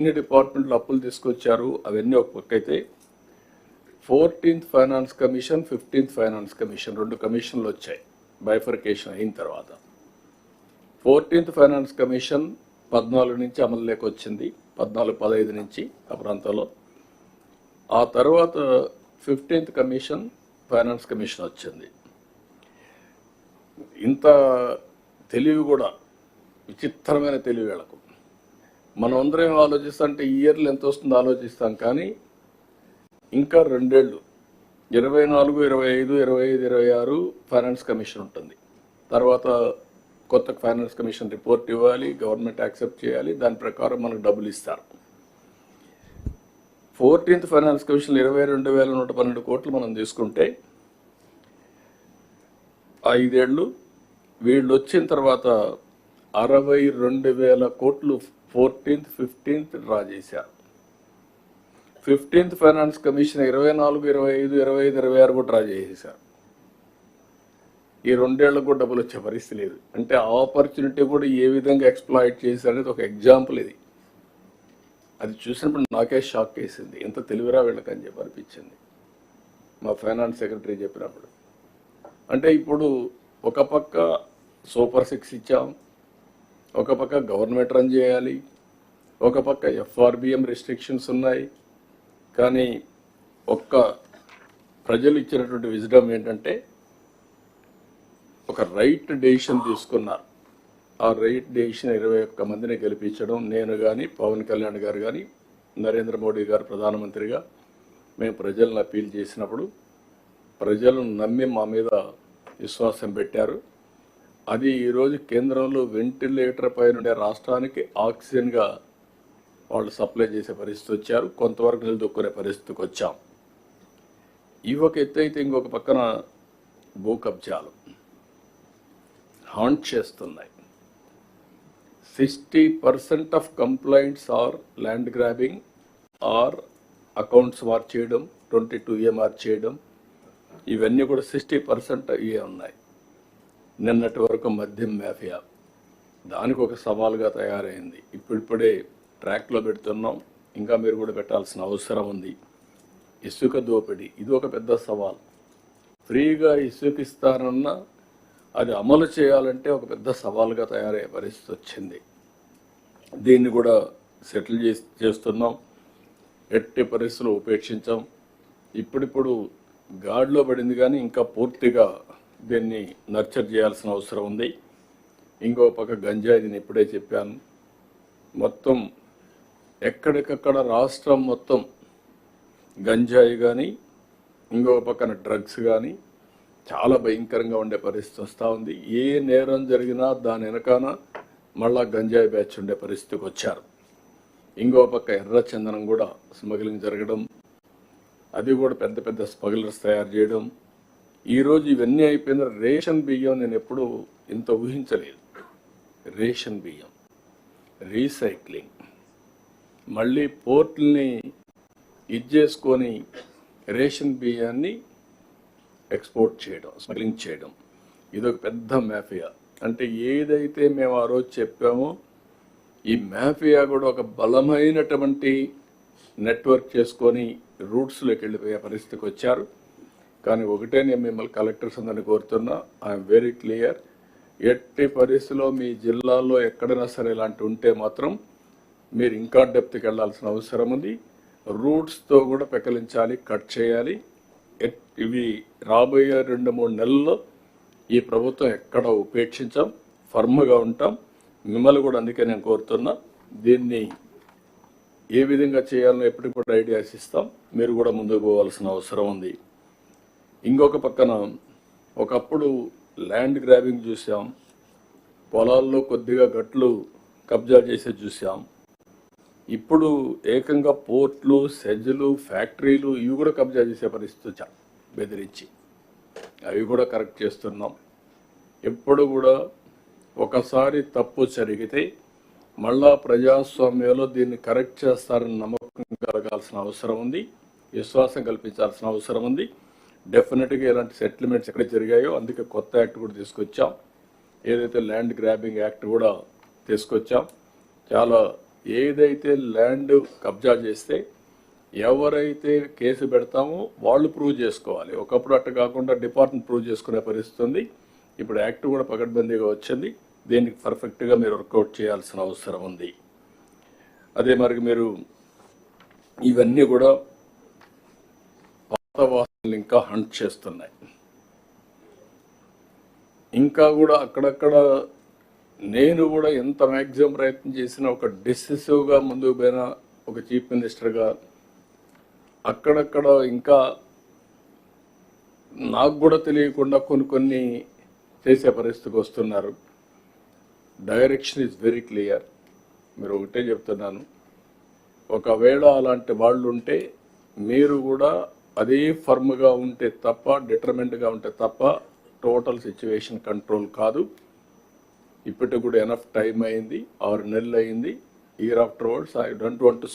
అన్ని డిపార్ట్మెంట్లు అప్పులు తీసుకొచ్చారు. అవన్నీ ఒక పక్క అయితే fourteenth finance commission fifteenth finance commission రెండు కమిషన్లు వచ్చాయి. బైఫర్కేషన్ అయిన తర్వాత. ఫోర్టీన్త్ ఫైనాన్స్ కమిషన్ పద్నాలుగు నుంచి అమలులోకి వచ్చింది. పద్నాలుగు పదహైదు నుంచి ఆ ప్రాంతంలో. ఆ తర్వాత ఫిఫ్టీన్త్ కమిషన్ ఫైనాన్స్ కమిషన్ వచ్చింది. ఇంత తెలివి కూడా విచిత్రమైన తెలివి వీళ్ళకు. మనం అందరం ఏం ఆలోచిస్తాంటే ఇయర్లు ఎంత వస్తుందో ఆలోచిస్తాం కానీ ఇంకా రెండేళ్ళు. ఇరవై నాలుగు ఇరవై ఐదు ఇరవై ఐదు ఇరవై ఆరు ఫైనాన్స్ కమిషన్ ఉంటుంది. తర్వాత కొత్త ఫైనాన్స్ కమిషన్ రిపోర్ట్ ఇవ్వాలి గవర్నమెంట్ యాక్సెప్ట్ చేయాలి దాని ప్రకారం మనకు డబ్బులు ఇస్తారు. ఫోర్టీన్త్ ఫైనాన్స్ కమిషన్ ఇరవై రెండు వేల నూట పన్నెండు కోట్లు మనం తీసుకుంటే ఐదేళ్ళు వీళ్ళు వచ్చిన తర్వాత అరవై రెండు వేల కోట్లు ఫోర్టీన్త్ ఫిఫ్టీన్త్ డ్రా చేశారు ఫిఫ్టీన్త్ ఫైనాన్స్ కమిషన్ ఇరవై నాలుగు ఇరవై ఐదు ఇరవై ఐదు ఇరవై ఆరు కూడా డ్రా చేసేసారు ఈ రెండేళ్ళకు కూడా డబ్బులు వచ్చే పరిస్థితి లేదు. అంటే ఆపర్చునిటీ కూడా ఏ విధంగా ఎక్స్ప్లాయిట్ చేశారనేది ఒక ఎగ్జాంపుల్ ఇది. అది చూసినప్పుడు నాకే షాక్ వేసింది. ఎంత తెలివిరా వీళ్ళకని చెప్పి అనిపించింది. మా ఫైనాన్స్ సెక్రటరీ చెప్పినప్పుడు. అంటే ఇప్పుడు ఒక పక్క సూపర్ సిక్స్ ఇచ్చాం. ఒక పక్క గవర్నమెంట్ రన్ చేయాలి ఒక పక్క ఎఫ్ఆర్బిఎం రెస్ట్రిక్షన్స్ ఉన్నాయి. కానీ ఒక్క ప్రజలు ఇచ్చినటువంటి విజడం ఏంటంటే ఒక రైట్ డెసిషన్ తీసుకున్నారు. ఆ రైట్ డెసిషన్ ఇరవై ఒక్క మందిని గెలిపించడం నేను కానీ పవన్ కళ్యాణ్ గారు కానీ నరేంద్ర మోడీ గారు ప్రధానమంత్రిగా మేము ప్రజలను అప్పీల్ చేసినప్పుడు ప్రజలు నమ్మి మా మీద విశ్వాసం పెట్టారు. అది ఈరోజు కేంద్రంలో వెంటిలేటర్ పై ఉండే రాష్ట్రానికి ఆక్సిజన్గా వాళ్ళు సప్లై చేసే పరిస్థితి వచ్చారు. కొంతవరకు నిలదొక్కునే పరిస్థితికి వచ్చాం. ఇవి ఒక ఎత్తు అయితే ఇంకొక పక్కన భూ కబ్జాలు హాంట్ చేస్తున్నాయి. Sixty percent of complaints are land grabbing or accounts war చేయడం ట్వంటీ టూ ఏ చేయడం ఇవన్నీ కూడా సిక్స్టీ పర్సెంట్ ఇవే ఉన్నాయి. నిన్నటి వరకు మద్యం మాఫియా. దానికి ఒక సవాల్గా తయారైంది. ఇప్పుడిప్పుడే ట్రాక్లో పెడుతున్నాం. ఇంకా మీరు కూడా పెట్టాల్సిన అవసరం ఉంది. ఇసుక దోపిడీ. ఇది ఒక పెద్ద సవాల్. ఫ్రీగా ఇసుక ఇస్తానన్నా అది అమలు చేయాలంటే ఒక పెద్ద సవాల్గా తయారయ్యే పరిస్థితి వచ్చింది. దీన్ని కూడా సెటిల్ చేసి చేస్తున్నాం. ఎట్టి పరిస్థితులు ఉపేక్షించాం. ఇప్పుడిప్పుడు గాడిలో పడింది కానీ ఇంకా పూర్తిగా దీన్ని నర్చర్ చేయాల్సిన అవసరం ఉంది. ఇంకో పక్క గంజాయి నేను ఇప్పుడే చెప్పాను. మొత్తం ఎక్కడికక్కడ రాష్ట్రం మొత్తం గంజాయి కానీ ఇంకో పక్కన డ్రగ్స్ కానీ చాలా భయంకరంగా ఉండే పరిస్థితి వస్తూ ఉంది. ఏ నేరం జరిగినా దాని వెనకాన మళ్ళా గంజాయి బ్యాచ్ ఉండే పరిస్థితికి వచ్చారు. ఇంకో పక్క ఎర్ర చందనం కూడా స్మగ్లింగ్ జరగడం అది కూడా పెద్ద పెద్ద స్మగ్లర్స్ తయారు చేయడం ఈరోజు ఇవన్నీ అయిపోయిన రేషన్ బియ్యం నేను ఎప్పుడు ఇంత ఊహించలేదు. రేషన్ బియ్యం రీసైక్లింగ్. మళ్ళీ పోర్టుల్ని ఇది చేసుకొని రేషన్ బియ్యాన్ని ఎక్స్పోర్ట్ చేయడం స్మగ్లింగ్ చేయడం. ఇదొక పెద్ద మాఫియా. అంటే ఏదైతే మేము ఆ రోజు చెప్పామో ఈ మాఫియా కూడా ఒక బలమైనటువంటి నెట్వర్క్ చేసుకొని రూట్స్లోకి వెళ్ళిపోయే పరిస్థితికి వచ్చారు. కానీ ఒకటే నేను మిమ్మల్ని కలెక్టర్స్ అందరిని కోరుతున్నా ఐఎమ్ వెరీ క్లియర్ ఎట్టి పరిస్థితిలో మీ జిల్లాలో ఎక్కడైనా సరే ఇలాంటి ఉంటే మాత్రం మీరు ఇంకా డెప్త్కి వెళ్ళాల్సిన అవసరం ఉంది. రూట్స్తో కూడా పెకలించాలి కట్ చేయాలి. ఎట్- ఇవి రాబోయే రెండు మూడు నెలల్లో ఈ ప్రభుత్వం ఎక్కడ ఉపేక్షించాం? ఫర్మ్గా ఉంటాం. మిమ్మల్ని కూడా అందుకే నేను కోరుతున్నా దీన్ని ఏ విధంగా చేయాలో ఎప్పటికి కూడా ఐడియాస్ ఇస్తాం. మీరు కూడా ముందుకు పోవాల్సిన అవసరం ఉంది. ఇంకొక పక్కన ఒకప్పుడు ల్యాండ్ గ్రాబింగ్ చూసాం పొలాల్లో కొద్దిగా గట్లు కబ్జా చేసే చూసాం ఇప్పుడు ఏకంగా పోర్ట్లు సెజ్లు ఫ్యాక్టరీలు ఇవి కూడా కబ్జా చేసే పరిస్థితి వచ్చాం బెదిరించి. అవి కూడా కరెక్ట్ చేస్తున్నాం. ఎప్పుడు కూడా ఒకసారి తప్పు జరిగితే మళ్ళా ప్రజాస్వామ్యంలో దీన్ని కరెక్ట్ చేస్తారని నమ్మకం కలగాల్సిన అవసరం ఉంది. విశ్వాసం కల్పించాల్సిన అవసరం ఉంది. డెఫినెట్గా ఇలాంటి సెటిల్మెంట్స్ ఎక్కడ జరిగాయో అందుకే కొత్త యాక్ట్ కూడా తీసుకొచ్చాం. ఏదైతే ల్యాండ్ గ్రాబింగ్ యాక్ట్ కూడా తీసుకొచ్చాం. చాలా ఏదైతే ల్యాండ్ కబ్జా చేస్తే ఎవరైతే కేసు పెడతామో వాళ్ళు ప్రూవ్ చేసుకోవాలి. ఒకప్పుడు అట్ట కాకుండా డిపార్ట్మెంట్ ప్రూవ్ చేసుకునే పరిస్థితి ఉంది. ఇప్పుడు యాక్ట్ కూడా పకడ్బందీగా వచ్చింది. దీనికి పర్ఫెక్ట్గా మీరు వర్కౌట్ చేయాల్సిన అవసరం ఉంది. అదే మరి మీరు ఇవన్నీ కూడా పాత ఇంకా హంట్ చేస్తున్నాయి. ఇంకా కూడా అక్కడక్కడ నేను కూడా ఎంత మ్యాక్సిమం ప్రయత్నం చేసినా ఒక డిసిసివ్గా ముందుకు పోయిన ఒక చీఫ్ మినిస్టర్గా అక్కడక్కడ ఇంకా నాకు కూడా తెలియకుండా కొన్ని కొన్ని చేసే పరిస్థితికి వస్తున్నారు. డైరెక్షన్ ఈజ్ వెరీ క్లియర్ మీరు ఒకటే చెప్తున్నాను. ఒకవేళ అలాంటి వాళ్ళు ఉంటే మీరు కూడా అదే ఫర్మ్గా ఉంటే తప్ప డిటర్మెంట్గా ఉంటే తప్ప టోటల్ సిచ్యువేషన్ కంట్రోల్ కాదు. ఇప్పటికి కూడా ఎనఫ్ టైం అయింది ఆరు నెలలు అయింది. Year afterwards I don't want to